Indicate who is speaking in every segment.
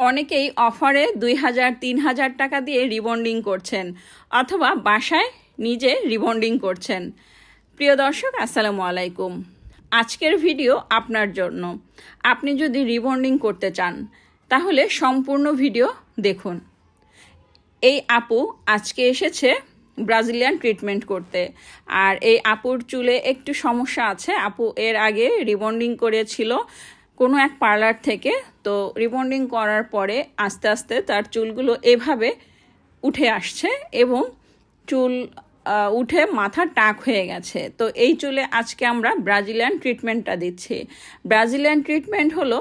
Speaker 1: অনেকেই অফারে দুই হাজার, তিন হাজার টাকা দিয়ে রিবন্ডিং করছেন, অথবা বাসায় নিজে রিবন্ডিং করছেন। প্রিয় দর্শক, আসসালামু আলাইকুম। আজকের ভিডিও আপনার জন্য। আপনি যদি রিবন্ডিং করতে চান, তাহলে সম্পূর্ণ ভিডিও দেখুন। এই আপু আজকে এসেছে ব্রাজিলিয়ান ট্রিটমেন্ট করতে। আর এই আপুর চুলে একটু সমস্যা আছে। আপু এর আগে রিবন্ডিং করেছিল কোনো এক পার্লার থেকে, তো রিবন্ডিং করার পরে আস্তে আস্তে তার চুলগুলো এভাবে উঠে আসছে এবং চুল উঠে মাথা টাক হয়ে গেছে। তো এই চুলে আজকে আমরা ব্রাজিলিয়ান ট্রিটমেন্টটা দিচ্ছি। ব্রাজিলিয়ান ট্রিটমেন্ট হলো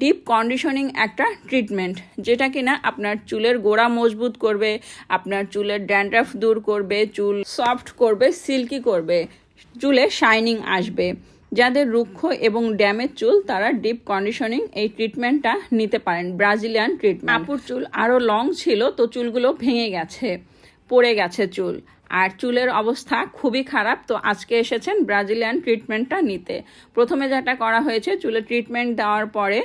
Speaker 1: ডিপ কন্ডিশনিং একটা ট্রিটমেন্ট, যেটা কিনা আপনার চুলের গোড়া মজবুত করবে, আপনার চুলের ড্যান্ড্রাফ দূর করবে, চুল সফট করবে, সিল্কি করবে, চুলে শাইনিং আসবে। যাদের রুক্ষ এবং ড্যামেজ চুল তারা ডিপ কন্ডিশনিং এই ট্রিটমেন্টটা নিতে পারেন ব্রাজিলিয়ান ট্রিটমেন্ট। আপুর চুল। আরও লং ছিল তো চুলগুলো ভেঙে গেছে পড়ে গেছে চুল। আর চুলের অবস্থা খুবই খারাপ তো আজকে এসেছেন ব্রাজিলিয়ান ট্রিটমেন্টটা নিতে। প্রথমে যেটা করা হয়েছে চুলে ট্রিটমেন্ট দেওয়ার পরে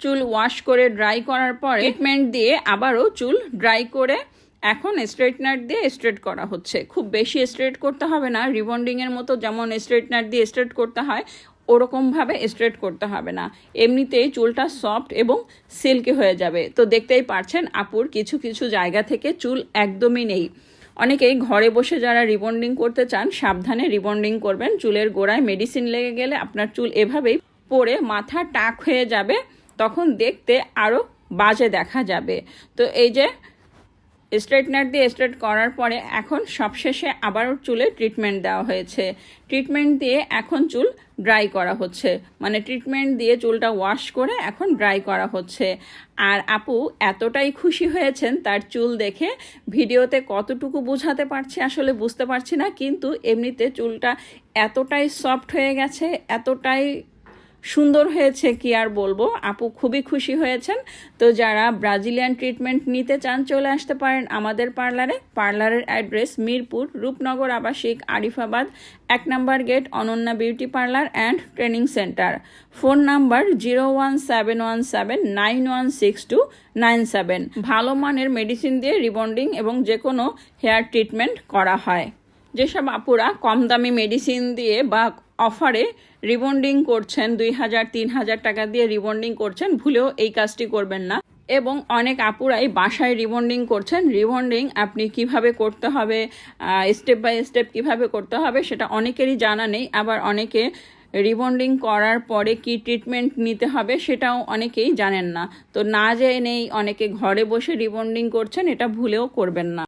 Speaker 1: চুল ওয়াশ করে ড্রাই করার পরে ট্রিটমেন্ট দিয়ে আবারও চুল ড্রাই করে এখন স্ট্রেটনার দিয়ে স্ট্রেট করা হচ্ছে। খুব বেশি স্ট্রেট করতে হবে না রিবন্ডিংয়ের মতো যেমন স্ট্রেটনার দিয়ে স্ট্রেট করতে হয়, ওরকমভাবে স্ট্রেট করতে হবে না। এমনিতেই চুলটা সফট এবং সিল্কি হয়ে যাবে। তো দেখতেই পারছেন আপুর কিছু কিছু জায়গা থেকে চুল একদমই নেই। অনেকেই ঘরে বসে যারা রিবন্ডিং করতে চান, সাবধানে রিবন্ডিং করবেন। চুলের গোড়ায় মেডিসিন লেগে গেলে আপনার চুল এভাবেই পরে মাথা টাক হয়ে যাবে, তখন দেখতে আরও বাজে দেখা যাবে। তো এই যে স্ট্রেটনার দিয়ে স্ট্রেট করার পরে এখন সবশেষে আবারও চুলে ট্রিটমেন্ট দেওয়া হয়েছে। ট্রিটমেন্ট দিয়ে এখন চুল ড্রাই করা হচ্ছে। মানে ট্রিটমেন্ট দিয়ে চুলটা ওয়াশ করে এখন ড্রাই করা হচ্ছে। আর আপু এতটাই খুশি হয়েছেন তার চুল দেখে। ভিডিওতে কতটুকু বোঝাতে পারছি আসলে বুঝতে পারছি না, কিন্তু এমনিতে চুলটা এতটাই সফট হয়ে গেছে, এতটাই সুন্দর হয়েছে কি আর বলব? আপু খুবই খুশি হয়েছেন। তো যারা ব্রাজিলিয়ান ট্রিটমেন্ট নিতে চান, চলে আসতে পারেন আমাদের পার্লারে। পার্লারের অ্যাড্রেস মিরপুর, রূপনগর আবাসিক, আরিফাবাদ, এক নম্বর gate Ananya beauty parlour and training centre phone number zero one seven one seven nine one six two nine seven ভালো মানের মেডিসিন দিয়ে রিবন্ডিং এবং যে কোনো হেয়ার ট্রিটমেন্ট করা হয়। যেসব আপুরা কম দামি মেডিসিন দিয়ে বা অফারে রিবন্ডিং করছেন, দুই হাজার, তিন হাজার টাকা দিয়ে রিবন্ডিং করছেন, ভুলেও এই কাজটি করবেন না। এবং অনেক আপুরাই বাসায় রিবন্ডিং করছেন, রিবন্ডিং আপনি কীভাবে করতে হবে স্টেপ বাই স্টেপ কীভাবে করতে হবে সেটা অনেকেরই জানা নেই। আবার অনেকে রিবন্ডিং করার পরে কি ট্রিটমেন্ট নিতে হবে সেটাও অনেকেই জানেন না। তো না জেনেই অনেকে ঘরে বসে রিবন্ডিং করছেন, এটা ভুলেও করবেন না।